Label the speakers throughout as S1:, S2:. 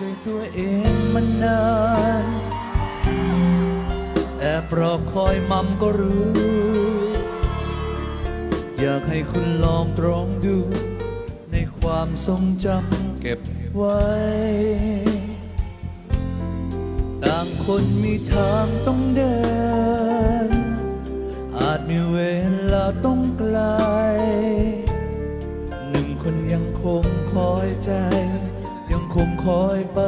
S1: จตัวเองมานนานแอบรอคอยมัมก็รู้ อยากให้คุณลองตรองดู ในความทรงจำเก็บไว้ ต่างคนมีทางต้องเดิน อาจมีเวลาต้องไกล หนึ่งคนยังคงคอยใจ คงคอยไป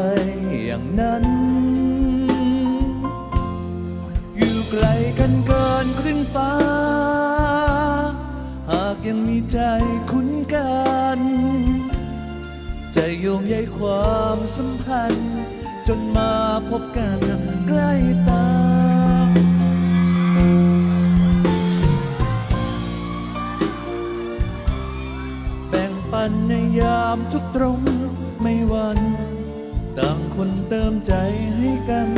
S1: อย่างนั้น อยู่ไกลกันเกินครึ่งฟ้า หากยังมีใจคุ้นกัน จะโยงใยความสัมพันธ์ จนมาพบกันใกล้ตาามทุกตรงไม่วัน ต่างคนเติมใจให้กัน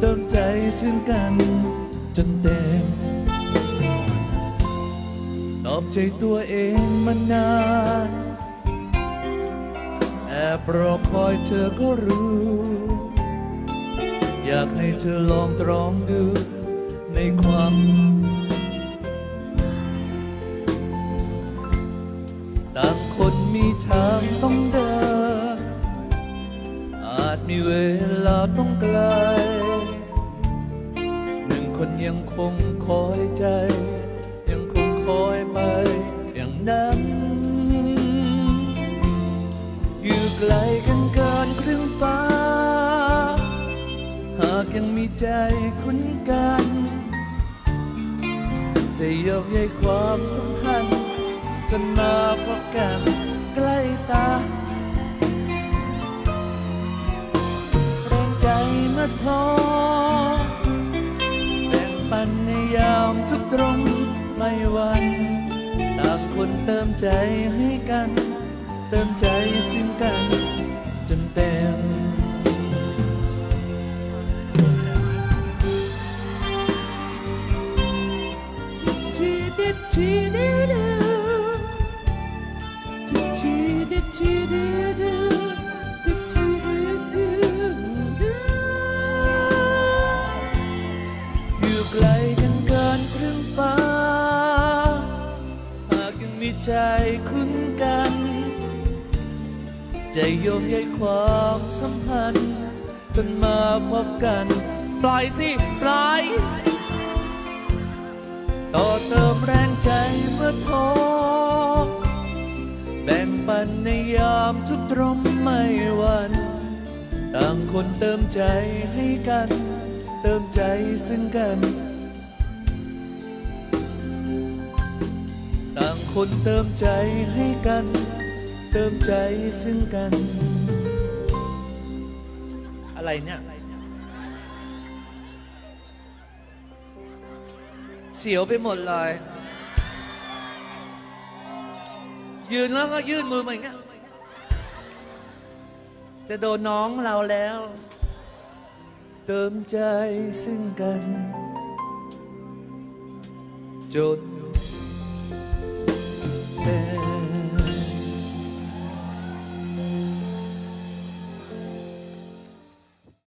S1: เติมใจซึ่งกัน จนเต็ม ตอบใจตัวเองมานาน แอบรอคอยเธอก็รู้ อยากให้เธอลองตรองดู ในความ มีเวลาต้องไกล หนึ่งคนยังคงคอยใจ ยังคงคอยไปอย่างนั้น อยู่ไกลกันเกินครึ่งฟ้า หากยังมีใจคุ้นกันจะยกใยความสัมพันธ์จนมาพบกัน ท้อแบ่งปันในยามทุกตรงไม่วัน ต่างคนเติมใจให้กัน เติมใจซึ่งกัน จนเต็มชีดิดชีดิดชีดิดชีดิดูดิ ใจคุ้นกันใจโยงใยความสัมพันธ์ จนมาพบกัน ปล่อยสิปล่อยต่อเติมแรงใจเมื่อท้อแบ่งปันในยามทุกตรมไม่วัน ต่างคนเติมใจให้กัน เติมใจซึ่งกัน คนเติมใจให้กัน เติมใจซึ่งกัน อะไรเนี่ยเสียวไปหมดเลย ยืนแล้วก็ยื่นมือมาอย่างเงี้ยจะโดนน้องเราแล้ว เติมใจซึ่งกัน จน